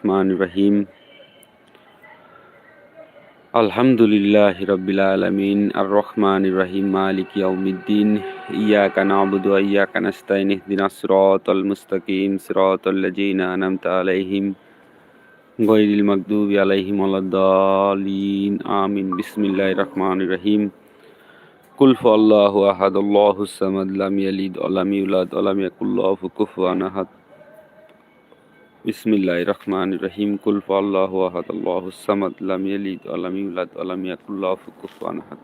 রহমান রহিম আলহামদুলিল্লাহ রবিল আলমিন আর রহমান রহিম মালিক ইয়াউমিদ্দিন ইয়াকা নাবুদু ওয়া ইয়াকা নাস্তাইন ইহদিনা সিরাতাল মুস্তাকিম সিরাতাল লাযিনা আনআমতা আলাইহিম গায়রিল মাগদুবি আলাইহিম ওয়ালাদ-দালিন আমিন বিসমিল্লাহির রহমানির রহিম কুল হুয়াল্লাহু আহাদ আল্লাহুস সামাদ লাম ইয়ালিদ ওয়া লাম ইউলাদ ওয়া লাম ইয়াকুল লাহু কুফুয়ান আহাদ বিসমিল্লাহ রহমান রহিম কুল আল্লাহ আহাদ আল্লাহ সামাদ লাম ইয়ালিদ আলাম ইউলাদ আলাম ইয়াকুল্লাহ কুফুয়ান আহাদ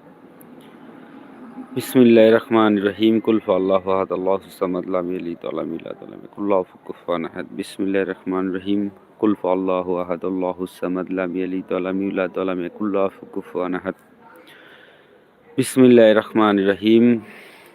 বিসমিল্লাহ রহমান রহিম কুল আল্লাহ আহাদ আল্লাহ সামাদ লাম ইয়ালিদ আলাম ইউলাদ আলাম ইয়াকুল্লাহ কুফুয়ান আহাদ বিসমিল্লাহ রহমান রহিম কুল আল্লাহ আহাদ আল্লাহ সামাদ লাম ইয়ালিদ আলাম ইউলাদ আলাম ইয়াকুল্লাহ কুফুয়ান আহাদ বিসমিল্লাহ রহমান রহিম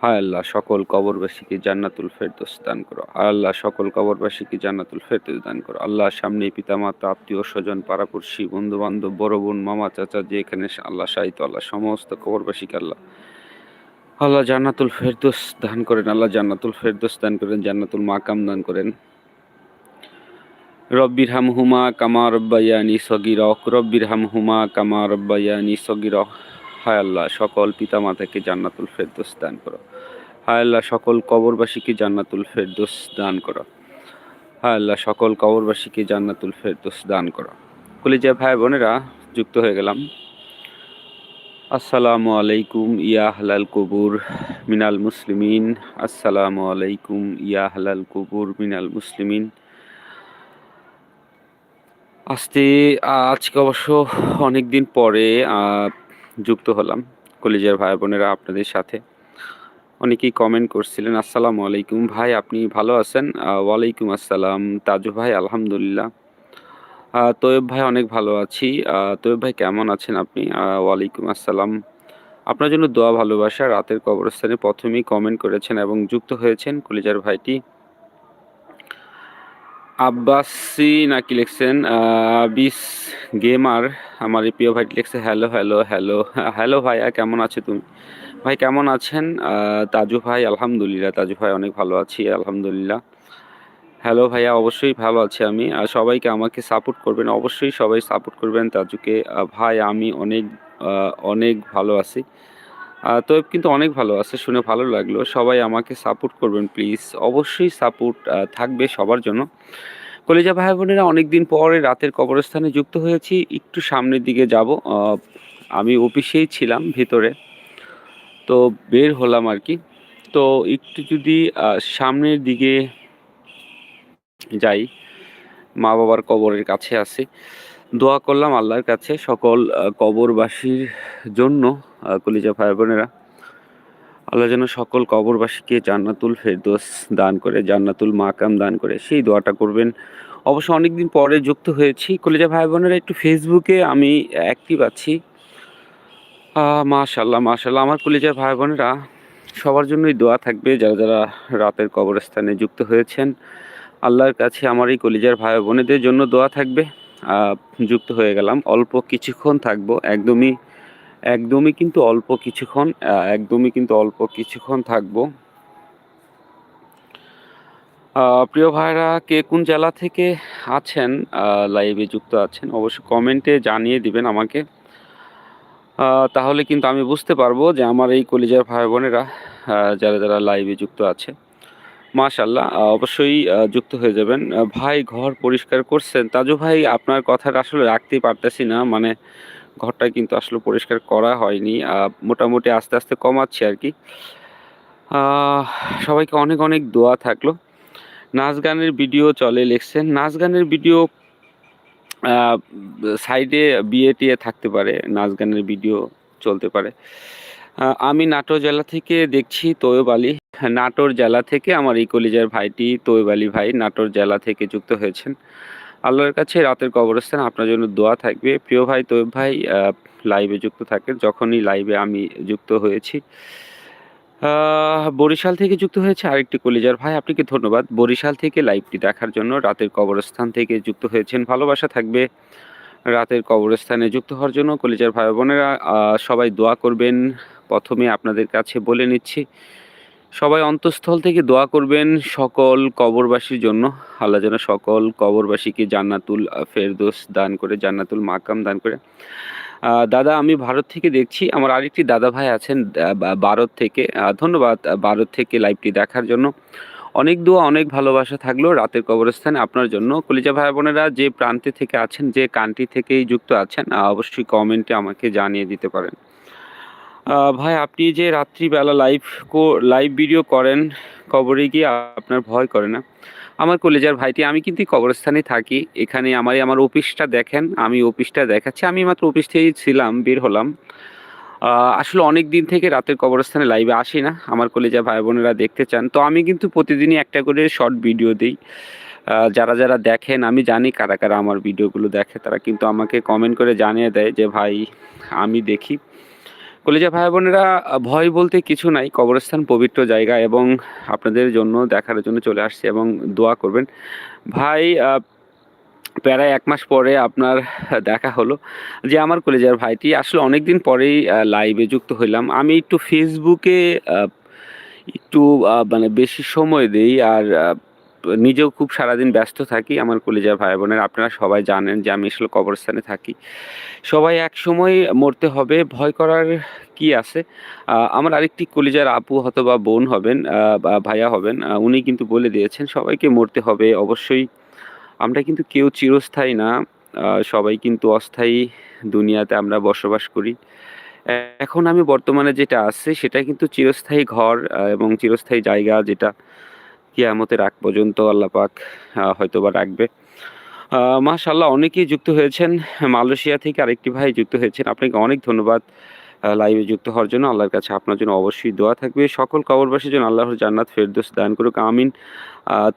হায় আল্লাহ, সকল কবরবাসীকে জান্নাতুল ফেরদৌস দান করো। আল্লাহ, সকল কবরবাসীকে জান্নাতুল ফেরদৌস দান করো। আল্লাহ সামনে পিতামাতা, আত্মীয় স্বজন, পাড়াপড়শি বন্ধু বান্ধব বড় বোন, মামা, চাচা, যে এখানে আল্লাহ সাহিত্য, আল্লাহ সমস্ত কবরবাসীকে আল্লাহ আল্লাহ জান্নাতুল ফেরদৌস দান করেন, আল্লাহ জান্নাতুল ফেরদৌস দান করেন, জান্নাতুল মাকাম দান করেন। রব্বির হামহুমা কামা রব্বায়ানি সগির রব্বির হামহুমা কামা রব্বায়ানি সগির হায় আল্লাহ, সকল পিতামাতাকে জান্নাতুল ফেরদোস দান করো। হায় আল্লাহ, সকল কবরবাসীকে জান্নাতুল ফেরদোস দান করো। হায় আল্লাহ, সকল কবরবাসীকে জান্নাতুল ফেরদোস দান করো। কলিজা ভাই বোনেরা, যুক্ত হয়ে গেলাম। আসসালামু আলাইকুম, ইয়া হালাল কবুর মিনাল মুসলিমিন। আসসালামু আলাইকুম, ইয়া হালাল কবুর মিনাল মুসলিমিন। আজকে আজকে অবশ্য অনেক দিন পরে যুক্ত হলাম কলেজের ভাই বোনেরা আপনাদের সাথে। অনেকেই কমেন্ট করছিলেন, আসসালামু আলাইকুম ভাই, আপনি ভালো আছেন? ওয়ালাইকুম আসসালাম, তাজু ভাই, আলহামদুলিল্লাহ। তৈব ভাই, অনেক ভালো আছি। তৈব ভাই, কেমন আছেন আপনি? ওয়ালাইকুম আসসালাম। আপনার জন্য দোয়া ভালোবাসা, রাতের কবরস্থানে প্রথমেই কমেন্ট করেছেন এবং যুক্ত হয়েছেন কলিজার ভাইটি। আব্বাসি নাকি লিখছেন বিস গেমার, আমার প্রিয় ভাইটি লিখছে হ্যালো হ্যালো হ্যালো হ্যালো ভাইয়া, কেমন আছো তুমি? ভাই, কেমন আছেন? তাজু ভাই, আলহামদুলিল্লাহ, তাজু ভাই, অনেক ভালো আছি, আলহামদুলিল্লাহ। হ্যালো ভাইয়া, অবশ্যই ভালো আছি আমি। আর সবাইকে আমাকে সাপোর্ট করবেন, অবশ্যই সবাই সাপোর্ট করবেন তাজুকে। ভাই, আমি অনেক অনেক ভালো আছি। তো কিন্তু অনেক ভালো আছে, শুনে ভালো লাগল। সবাই আমাকে সাপোর্ট করবেন প্লিজ অবশ্যই সাপোর্ট থাকবে সবার জন্য। কলেজা ভাই বোনেরা, অনেকদিন পরে রাতের কবরস্থানে যুক্ত হয়েছি। একটু সামনের দিকে যাব। আমি অফিসেই ছিলাম ভিতরে। তো বের হলাম আর কি। তো একটু যদি সামনের দিকে যাই মা বাবার কবরের কাছে আছে দোয়া করলাম আল্লাহর কাছে সকল কবরবাসীর জন্য। কলিজা ভাই বোনেরা, আল্লাহ যেন সকল কবরবাসীকে জান্নাতুল ফেরদোস দান করে, জান্নাতুল মাকাম দান করে। সেই দোয়াটা করবেন। অবশ্য অনেকদিন পরে যুক্ত হয়েছি। কলিজা ভাই বোনেরা, একটু ফেসবুকে আমি অ্যাক্টিভ আছি। মাশাল্লাহ মাশাল্লাহ আমার কলিজার ভাই বোনেরা, সবার জন্যই দোয়া থাকবে যারা যারা রাতের কবরস্থানে যুক্ত হয়েছেন। আল্লাহর কাছে আমার এই কলিজার ভাই বোনেদের জন্য দোয়া থাকবে। যুক্ত হয়ে গেলাম। অল্প কিছুক্ষণ থাকব, একদমই একদমই কিন্তু অল্প কিছুক্ষণ একদমই কিন্তু অল্প কিছুক্ষণ থাকব। প্রিয় ভাইরা, কে কোন জেলা থেকে আছেন লাইভে যুক্ত আছেন, অবশ্যই কমেন্টে জানিয়ে দিবেন আমাকে। তাহলে কিন্তু আমি বুঝতে পারব যে আমার এই কলিজার ভাই বোনেরা যারা যারা লাইভে যুক্ত আছে মাশাল্লাহ অবশ্যই যুক্ত হয়ে যাবেন। ভাই ঘর পরিষ্কার করছেন। তাজু ভাই, আপনার কথাটা আসলে রাখতেই পারতেছি না মানে ঘরটা কিন্তু আসলে পরিষ্কার করা হয়নি মোটামুটি আস্তে আস্তে কমাচ্ছি আর কি। সবাইকে অনেক অনেক দোয়া থাকল। নাচ গানের ভিডিও চলে লিখছেন। নাচ গানের ভিডিও সাইডে বিয়ে টিয়ে থাকতে পারে, নাচ গানের ভিডিও চলতে পারে। আমি নাটোর জেলা থেকে দেখছি তোয়েব আলী। নাটোর জেলা থেকে আমার এই ভাইটি তোয়েব আলী ভাই নাটোর জেলা থেকে যুক্ত হয়েছেন। আল্লাহর কাছে রাতের কবরস্থান আপনার জন্য দোয়া থাকবে। প্রিয় ভাই তোয়েব ভাই লাইভে যুক্ত থাকেন। যখনই লাইভে আমি যুক্ত হয়েছি বরিশাল থেকে যুক্ত হয়েছে আরেকটি কলিজার ভাই। আপনাকে ধন্যবাদ। বরিশাল থেকে লাইভটি দেখার জন্য রাতের কবরস্থান থেকে যুক্ত হয়েছেন। ভালোবাসা থাকবে রাতের কবরস্থানে যুক্ত হওয়ার জন্য। কলিজার ভাই বোনেরা সবাই দোয়া করবেন। প্রথমে আপনাদের কাছে বলে নিচ্ছি সবাই অন্তঃস্থল থেকে দোয়া করবেন সকল কবরবাসীর জন্য। আল্লাহ যেন সকল কবরবাসীকে জান্নাতুল ফেরদৌস দান করে, জান্নাতুল মাকাম দান করে। দাদা, আমি ভারত থেকে দেখছি, আমার আরেকটি দাদা ভাই আছেন ভারত থেকে। ধন্যবাদ ভারত থেকে লাইভটি দেখার জন্য। অনেক দোয়া, অনেক ভালোবাসা থাকল রাতের কবরস্থানে আপনার জন্য। কলিজা ভাই বোনেরা, যে প্রান্তে থেকে আছেন, যে কান্ট্রি থেকেই যুক্ত আছেন অবশ্যই কমেন্টে আমাকে জানিয়ে দিতে পারেন। ভাই, আপনি যে রাত্রিবেলা লাইভ লাইভ ভিডিও করেন, কবরে গিয়ে আপনার ভয় করে না। আমার কলেজার ভাইটি, আমি কিন্তু কবরস্থানে থাকি। এখানে আমার আমার অফিসটা দেখেন, আমি অফিসটা দেখাচ্ছি। আমি মাত্র অফিস থেকেই ছিলাম, বের হলাম। আসলে অনেক দিন থেকে রাতের কবরস্থানে লাইভে আসি না। আমার কলেজা ভাই বোনেরা দেখতে চান। তো আমি কিন্তু প্রতিদিনই একটা করে শর্ট ভিডিও দিই। যারা যারা দেখেন, আমি জানি কারা কারা আমার ভিডিওগুলো দেখে। তারা কিন্তু আমাকে কমেন্ট করে জানিয়ে দেয় যে, ভাই, আমি দেখি। কলেজা ভাই বোনেরা, ভয় বলতে কিছু নাই। কবরস্থান পবিত্র জায়গা এবং আপনাদের জন্য দেখার জন্য চলে আসছে এবং দোয়া করবেন। ভাই প্রায় এক মাস পরে আপনার দেখা হলো যে আমার কলেজের ভাইটি আসলে অনেক দিন পরেই লাইভে যুক্ত হইলাম। আমি একটু ফেসবুকে একটু মানে বেশি সময় দেই আর নিজেও খুব সারাদিন ব্যস্ত থাকি আমার কলেজের ভাই বোনের আপনারা সবাই জানেন যে আমি আসলে কবরস্থানে থাকি। সবাই এক সময় মরতে হবে। ভয় করার কি আছে? আমার আরেকটি কলিজার আপু অথবা বোন হবেন বা ভাইয়া হবেন উনি কিন্তু বলে দিয়েছেন, সবাইকে মরতে হবে। অবশ্যই আমরা কিন্তু কেউ চিরস্থায়ী না। সবাই কিন্তু অস্থায়ী দুনিয়াতে আমরা বসবাস করি। এখন আমি বর্তমানে যেটা আছে, সেটা কিন্তু চিরস্থায়ী ঘর এবং চিরস্থায়ী জায়গা যেটা কিয়ামতের আগ পর্যন্ত আল্লাহ পাক আহ, হয়তোবা রাখবে। আহ, মাশাআল্লাহ অনেকেই যুক্ত হয়েছেন মালয়েশিয়া থেকে আরেকটি ভাই যুক্ত হয়েছেন। আপনাকে অনেক ধন্যবাদ লাইভে যুক্ত হওয়ার জন্য। আল্লাহর কাছে আপনার জন্য অবশ্যই দোয়া থাকবে। সকল কবরবাসীর জন্য আল্লাহর জান্নাত ফেরদৌস দান করুক আমিন।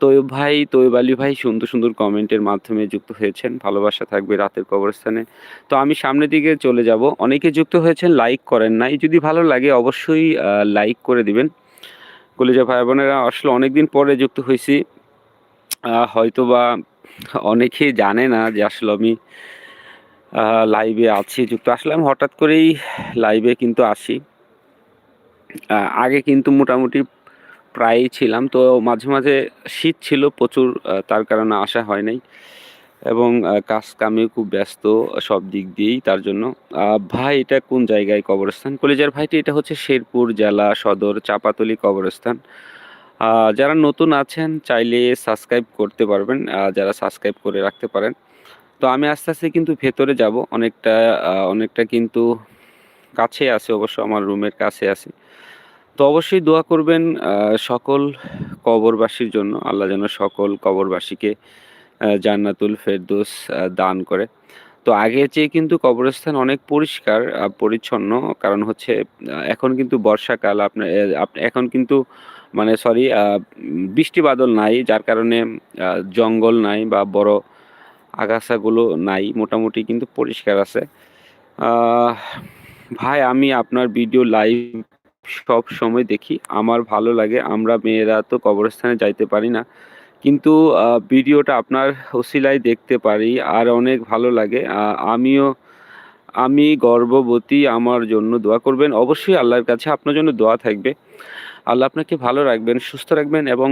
তৈব ভাই তৈব আলী ভাই সুন্দর সুন্দর কমেন্টের মাধ্যমে যুক্ত হয়েছেন। ভালোবাসা থাকবে রাতের কবরস্থানে। তো আমি সামনের দিকে চলে যাব। অনেকে যুক্ত হয়েছেন লাইক করেন নাই। যদি ভালো লাগে অবশ্যই লাইক করে দিবেন। কলেজা ভাই বোনেরা, আসলে অনেকদিন পরে যুক্ত হয়েছি। হয়তো বা অনেকেই জানে না যে আসলে আমি লাইভে আছি, যুক্ত। আসলে আমি হঠাৎ করেই লাইভে কিন্তু আসি। আগে কিন্তু মোটামুটি প্রায়ই ছিলাম। তো মাঝে মাঝে শীত ছিল প্রচুর তার কারণে আসা হয় নাই। এবং কাজ কামে খুব ব্যস্ত সব দিক দিয়েই তার জন্য। ভাই, এটা কোন জায়গায় কবরস্থান? কলেজের ভাইটি এটা হচ্ছে শেরপুর জেলা সদর চাপাতলি কবরস্থান। যারা নতুন আছেন, চাইলে সাবস্ক্রাইব করতে পারবেন যারা সাবস্ক্রাইব করে রাখতে পারেন। তো আমি আস্তে আস্তে কিন্তু ভেতরে যাব, অনেকটা অনেকটা কিন্তু কাছে আছে অবশ্য, আমার রুমের কাছে আছে। তো অবশ্যই দোয়া করবেন সকল কবরবাসীর জন্য, আল্লাহ যেন সকল কবরবাসীকে জান্নাতুল ফেরদোস দান করে। তো আগের চেয়ে কিন্তু কবরস্থান অনেক পরিষ্কার পরিচ্ছন্ন। কারণ হচ্ছে এখন কিন্তু বর্ষাকাল আপনার এখন কিন্তু মানে সরি বৃষ্টি বাদল নাই, যার কারণে জঙ্গল নাই বা বড় আগাছাগুলো নাই, মোটামুটি কিন্তু পরিষ্কার আছে। ভাই, আমি আপনার ভিডিও লাইভ সব সময় দেখি। আমার ভালো লাগে, আমরা মেয়েরা তো কবরস্থানে যাইতে পারি না। কিন্তু ভিডিওটা আপনার ওসিলায় দেখতে পারি, আর অনেক ভালো লাগে। আমিও, আমি গর্ভবতী, আমার জন্য দোয়া করবেন। অবশ্যই আল্লাহর কাছে আপনার জন্য দোয়া থাকবে। আল্লাহ আপনাকে ভালো রাখবেন, সুস্থ রাখবেন এবং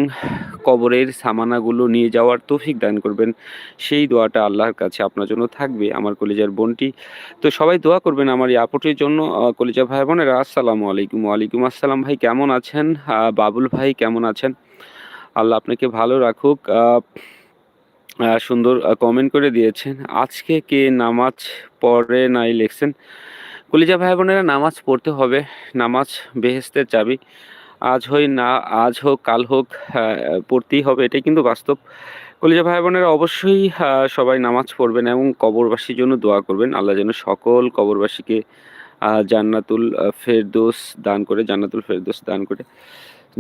কবরের সামানাগুলো নিয়ে যাওয়ার তৌফিক দান করবেন। সেই দোয়াটা আল্লাহর কাছে আপনার জন্য থাকবে, আমার কলেজার বোনটি। তো সবাই দোয়া করবেন আমার এই আপুটির জন্য। কলেজা ভাই বোনেরা, আসসালামু আলাইকুম। ওয়ালাইকুম আসসালাম ভাই, কেমন আছেন? বাবুল ভাই, কেমন আছেন? আল্লাহ আপনাকে ভালো রাখুক। সুন্দর কমেন্ট করে দিয়েছেন। আজকে কে নামাজ পড়ে নাই লেখছেন? কলিজা ভাই বোনেরা, নামাজ পড়তে হবে। নামাজ বেহেস্তের চাবি। আজ হই না, আজ হোক, কাল হোক পড়তেই হবে, এটাই কিন্তু বাস্তব। কলিজা ভাই বোনেরা, অবশ্যই সবাই নামাজ পড়বেন এবং কবরবাসীর জন্য দোয়া করবেন। আল্লাহ যেন সকল কবরবাসীকে জান্নাতুল ফেরদোস দান করে, জান্নাতুল ফেরদৌস দান করে।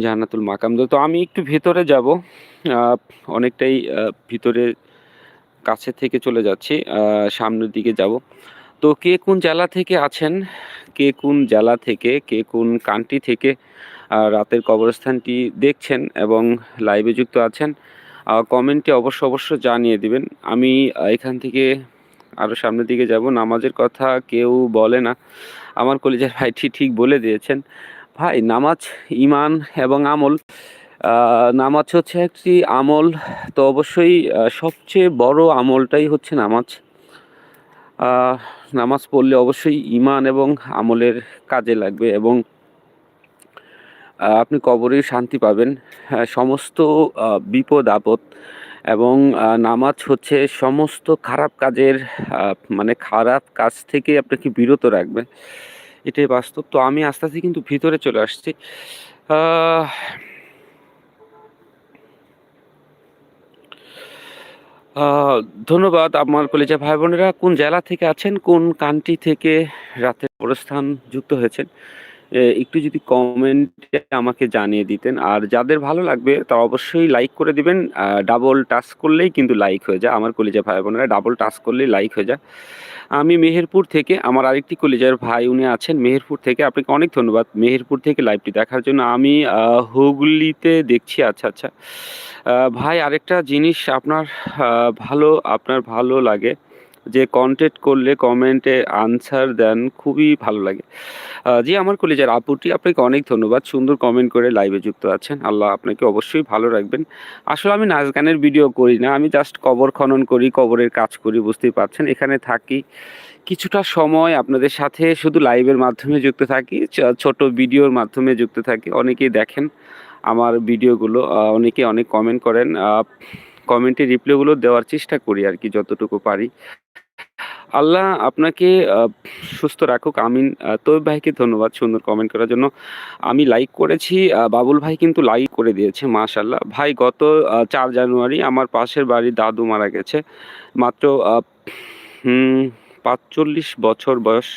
জান্নাতুল মাকাম। তো আমি একটু ভেতরে যাব। অনেকটাই ভিতরে কাছে থেকে চলে যাচ্ছি। সামনের দিকে যাব। তো কে কোন জেলা থেকে আছেন? কে কোন জেলা থেকে? কে কোন কান্ট্রি থেকে? রাতের কবরস্থানটি দেখছেন এবং লাইভে যুক্ত আছেন? কমেন্টে অবশ্য অবশ্য জানিয়ে দিবেন। আমি এখান থেকে আরও সামনের দিকে যাব। নামাজের কথা কেউ বলে না। আমার কলেজের ভাইটি ঠিক বলে দিয়েছেন। ভাই নামাজ ইমান এবং আমল নামাজ হচ্ছে একটি আমল। তো অবশ্যই সবচেয়ে বড় আমলটাই হচ্ছে নামাজ। নামাজ পড়লে অবশ্যই ইমান এবং আমলের কাজে লাগবে এবং আপনি কবরে শান্তি পাবেন। হ্যাঁ, সমস্ত বিপদ আপদ এবং নামাজ হচ্ছে সমস্ত খারাপ কাজের মানে খারাপ কাজ থেকে আপনাকে বিরত রাখবে। এটাই বাস্তব। তো আমি আস্তে আস্তে কিন্তু ভিতরে চলে আসছি। ধন্যবাদ আমার কলেজা ভাই বোনেরা কোন জেলা থেকে আছেন, কোন কান্ট্রি থেকে রাতের অবস্থান যুক্ত হয়েছেন? একটু যদি কমেন্টে আমাকে জানিয়ে দিতেন। আর যাদের ভালো লাগবে তা অবশ্যই লাইক করে দিবেন। ডাবল টাচ করলেই কিন্তু লাইক হয়ে যায়। আমার কলেজের ভাই বোনেরা ডাবল টাচ করলেই লাইক হয়ে যায়। আমি মেহেরপুর থেকে, আমার আরেকটি কলেজের ভাই উনি আছেন মেহেরপুর থেকে। আপনাকে অনেক ধন্যবাদ মেহেরপুর থেকে লাইভটি দেখার জন্য। আমি হুগলিতে দেখছি। আচ্ছা আচ্ছা। ভাই, আরেকটা জিনিস আপনার ভালো আপনার ভালো লাগে। যে কন্টেক্ট করলে কমেন্টে আনসার দেন, খুবই ভালো লাগে। জি, আমার কলেজের আপুটি, আপনাকে অনেক ধন্যবাদ। সুন্দর কমেন্ট করে লাইভে যুক্ত আছেন। আল্লাহ আপনাকে অবশ্যই ভালো রাখবেন। আসলে আমি নাচ গানের ভিডিও করি না, আমি জাস্ট কবর খনন করি কবরের কাজ করি, বুঝতেই পারছেন। এখানে থাকি। কিছুটা সময় আপনাদের সাথে শুধু লাইভের মাধ্যমে যুক্ত থাকি ছোট ভিডিওর মাধ্যমে যুক্ত থাকি। অনেকেই দেখেন আমার ভিডিওগুলো অনেকে অনেক কমেন্ট করেন। কমেন্টে রিপ্লাইগুলো দেওয়ার চেষ্টা করি আর কি, যতটুকু পারি। আল্লাহ আপনাকে সুস্থ রাখুক, আমিন। তৈব ভাইকে ধন্যবাদ সুন্দর কমেন্ট করার জন্য। আমি লাইক করেছি বাবুল ভাই কিন্তু লাইক করে দিয়েছে মাশাল্লাহ ভাই, গত চার জানুয়ারি আমার পাশের বাড়ি দাদু মারা গেছে। মাত্র পাঁচচল্লিশ বছর বয়স।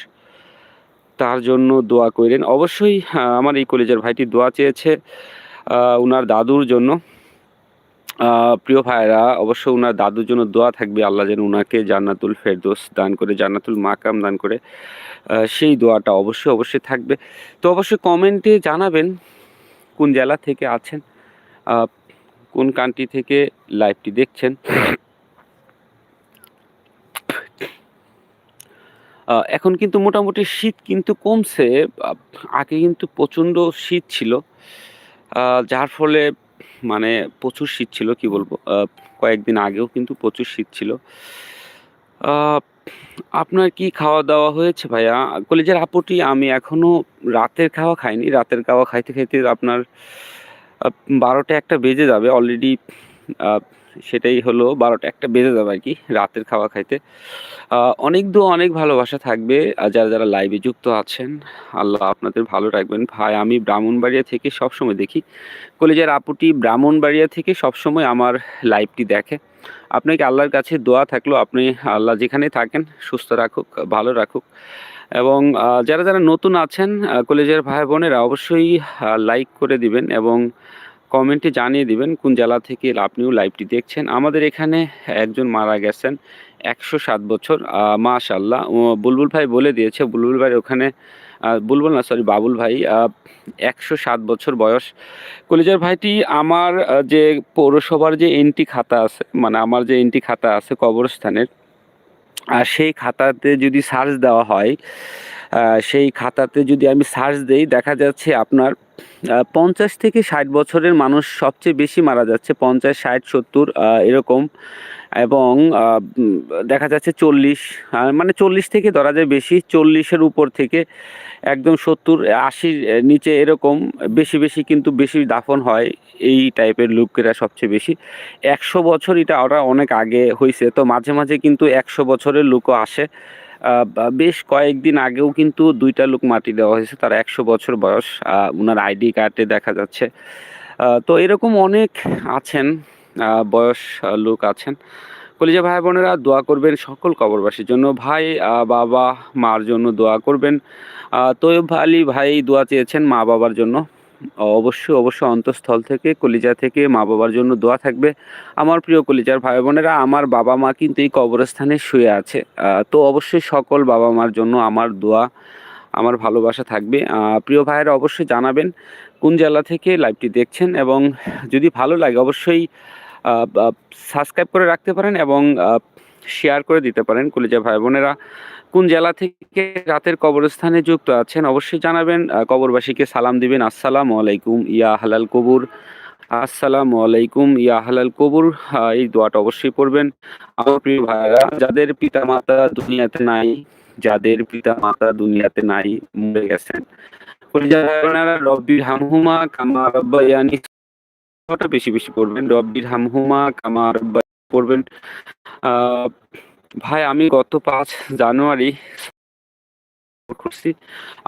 তার জন্য দোয়া করেন অবশ্যই আমার এই কলেজের ভাইটি দোয়া চেয়েছে ওনার দাদুর জন্য। প্রিয় ভাইরা, অবশ্য ওনার দাদুর জন্য দোয়া থাকবে, আল্লাহ যেন উনাকে জান্নাতুল ফেরদোস দান করে, জান্নাতুল মাকাম দান করে সেই দোয়াটা অবশ্যই অবশ্যই থাকবে। তো অবশ্যই কমেন্টে জানাবেন কোন জেলা থেকে আছেন কোন কান্ট্রি থেকে লাইভটি দেখছেন। এখন কিন্তু মোটামুটি শীত কিন্তু কমছে আগে কিন্তু প্রচণ্ড শীত ছিল যার ফলে মানে প্রচুর শীত ছিল, কি বলব? কয়েকদিন আগেও কিন্তু প্রচুর শীত ছিল। আপনার কি খাওয়া দাওয়া হয়েছে ভাইয়া? কলেজের আপুটি, আমি এখনও রাতের খাওয়া খাইনি। রাতের খাওয়া খাইতে খাইতে আপনার বারোটা একটা বেজে যাবে। অলরেডি সেটাই হলো বারোটা, একটা বেজে যাবে আর কি রাতের খাওয়া খাইতে। অনেক দু, অনেক ভালোবাসা থাকবে। আর যারা যারা লাইভে যুক্ত আছেন, আল্লাহ আপনাদের ভালো রাখবেন। ভাই, আমি ব্রাহ্মণবাড়িয়া থেকে সবসময় দেখি। কলেজের আপুটি ব্রাহ্মণবাড়িয়া থেকে সবসময় আমার লাইভটি দেখে। আপনাকে আল্লাহর কাছে দোয়া থাকল। আপনি আল্লাহ যেখানে থাকেন, সুস্থ রাখুক, ভালো রাখুক। এবং যারা যারা নতুন আছেন কলেজের ভাই বোনেরা অবশ্যই লাইক করে দিবেন এবং কমেন্টে জানিয়ে দিবেন কোন জেলা থেকে আপনিও লাইভটি দেখছেন। আমাদের এখানে একজন মারা গেছেন, একশো সাত বছর মাশাল্লাহ বুলবুল ভাই বলে দিয়েছে, বুলবুল ভাই ওখানে বুলবুল না সরি বাবুল ভাই একশো সাত বছর বয়স। কলেজের ভাইটি আমার যে পৌরসভার যে এন্ট্রি খাতা আছে মানে আমার যে এন্ট্রি খাতা আছে কবরস্থানের আর সেই খাতাতে যদি সার্চ দেওয়া হয় সেই খাতাতে যদি আমি সার্চ দেই, দেখা যাচ্ছে আপনার পঞ্চাশ থেকে ষাট বছরের মানুষ সবচেয়ে বেশি মারা যাচ্ছে, পঞ্চাশ, ষাট, সত্তর এরকম। এবং দেখা যাচ্ছে চল্লিশ মানে চল্লিশ থেকে ধরা যায় বেশি, চল্লিশের উপর থেকে একদম সত্তর, আশির নিচে এরকম, বেশি বেশি কিন্তু বেশি দাফন হয় এই টাইপের লোকেরা সবচেয়ে বেশি। একশো বছর এটা ওরা অনেক আগে হয়েছে তো মাঝে মাঝে কিন্তু একশো বছরের লোকও আসে। বেশ কয়েকদিন আগেও কিন্তু দুইটা লোক মাটি দেওয়া হয়েছে, তার একশো বছর বয়স ওনার আইডি কার্ডে দেখা যাচ্ছে। তো এরকম অনেক আছেন বয়স লোক আছেন। কলিজা ভাই বোনেরা দোয়া করবেন সকল কবরবাসীর জন্য ভাই বাবা মার জন্য দোয়া করবেন তৈয়ব আলী ভাই দোয়া চেয়েছেন মা বাবার জন্য অবশ্যই, অবশ্যই অন্তঃস্থল থেকে কলিজা থেকে মা-বাবার জন্য দোয়া থাকবে। আমার প্রিয় কলিজার ভাই-বোনেরা আমার বাবা-মা কিন্তু এই কবরস্থানে শুয়ে আছে। তো অবশ্যই সকল বাবা-মার জন্য আমার দোয়া, আমার ভালোবাসা থাকবে। প্রিয় ভাইয়েরা অবশ্যই জানাবেন কোন জেলা থেকে লাইভটি দেখছেন এবং যদি ভালো লাগে অবশ্যই সাবস্ক্রাইব করে রাখতে পারেন এবং শেয়ার করে দিতে পারেন। কলিজা ভাই-বোনেরা কোন জেলা থেকে রাতের কবরস্থানে যুক্ত আছেন অবশ্যই জানাবেন। কবরবাসীকে সালাম দিবেন। আসসালামু আলাইকুম ইয়া আহলাল কবুর। আসসালামু আলাইকুম ইয়া আহলাল কবুর। এই দোয়াটা অবশ্যই পড়বেন। আমার প্রিয় ভাইয়েরা যাদের পিতা-মাতা দুনিয়াতে নাই, যাদের পিতা-মাতা দুনিয়াতে নাই, মরে গেছেন। রব্বির হামহুমা কামা রাব্বায়ানি ওটা বেশি, বেশি পড়বেন। রব্বির হামহুমা কামা রাব্বা পড়বেন। ভাই আমি গত ৫ জানুয়ারি খুঁড়ছি।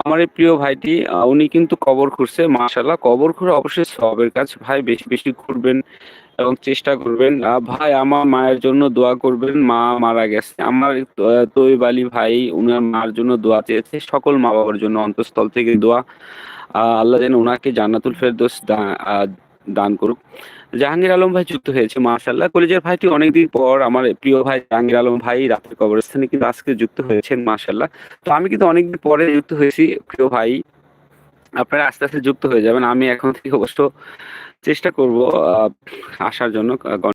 আমার এই প্রিয় ভাইটি উনি কিন্তু কবর খুঁড়ছে। মাশাআল্লাহ কবর খুঁড়া অবশ্যই সওয়াবের কাজ। ভাই বেশি, বেশি খুঁড়বেন এবং চেষ্টা করবেন। ভাই আমার মায়ের জন্য দোয়া করবেন। মা মারা গেছে। আমার তৈব আলী ভাই উনার মার জন্য দোয়া চেয়েছে। সকল মা-বাবার জন্য অন্তঃস্থল থেকে দোয়া। আল্লাহ যেন উনাকে জান্নাতুল ফেরদৌস দান করুক। জাহাঙ্গীর আলম ভাই যুক্ত হয়েছে মাশাআল্লাহ। কলেজের ভাইটি অনেকদিন পর আমার প্রিয় ভাই জাহাঙ্গীর আলম ভাই রাতের কবরস্থানে কিন্তু আজকে যুক্ত হয়েছেন মাশাআল্লাহ। তো আমি কিন্তু অনেকদিন পরে যুক্ত হয়েছি প্রিয় ভাই। আপনারা আস্তে, আস্তে যুক্ত হয়ে যাবেন। আমি এখন থেকে অবশ্য চেষ্টা করব আসার জন্য